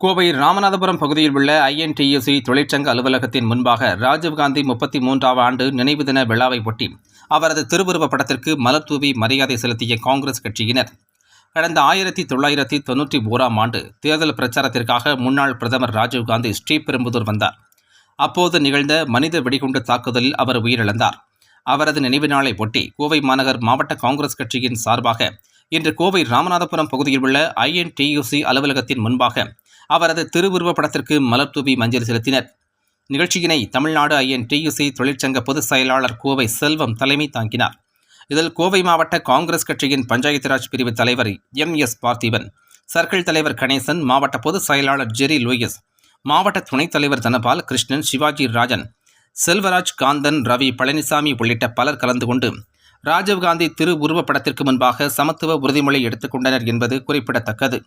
கோவை ராமநாதபுரம் பகுதியில் உள்ள ஐஎன்டியூசி தொழிற்சங்க அலுவலகத்தின் முன்பாக ராஜீவ்காந்தி முப்பத்தி மூன்றாம் ஆண்டு நினைவு தின விழாவை ஒட்டி அவரது திருவுருவப் படத்திற்கு மலர் தூவி மரியாதை செலுத்திய காங்கிரஸ் கட்சியினர். கடந்த ஆயிரத்தி தொள்ளாயிரத்தி தொன்னூற்றி ஓராம் ஆண்டு தேர்தல் பிரச்சாரத்திற்காக முன்னாள் பிரதமர் ராஜீவ்காந்தி ஸ்ரீபெரும்புதூர் வந்தார். அப்போது நிகழ்ந்த மனித வெடிகுண்டு தாக்குதலில் அவர் உயிரிழந்தார். அவரது நினைவு நாளை ஒட்டி கோவை மாநகர் மாவட்ட காங்கிரஸ் கட்சியின் சார்பாக இன்று கோவை ராமநாதபுரம் பகுதியில் உள்ள ஐஎன்டியூசி அலுவலகத்தின் முன்பாக அவரது திருவுருவப் படத்திற்கு மலர் தூவி மஞ்சள் செலுத்தினர். நிகழ்ச்சியினை தமிழ்நாடு ஐஎன்டியூசி தொழிற்சங்க பொதுச் செயலாளர் கோவை செல்வம் தலைமை தாங்கினார். இதில் கோவை மாவட்ட காங்கிரஸ் கட்சியின் பஞ்சாயத்து ராஜ் பிரிவு தலைவர் எம் எஸ் பார்த்திபன் சர்க்கிள் தலைவர் கணேசன் மாவட்ட பொதுச் செயலாளர் ஜெரி லூயிஸ் மாவட்ட துணைத் தலைவர் தனபால் கிருஷ்ணன் சிவாஜி ராஜன் செல்வராஜ் காந்தன் ரவி பழனிசாமி உள்ளிட்ட பலர் கலந்து கொண்டு ராஜீவ்காந்தி திரு உருவப்படத்திற்கு முன்பாக சமத்துவ உறுதிமொழி எடுத்துக்கொண்டனர் என்பது குறிப்பிடத்தக்கது.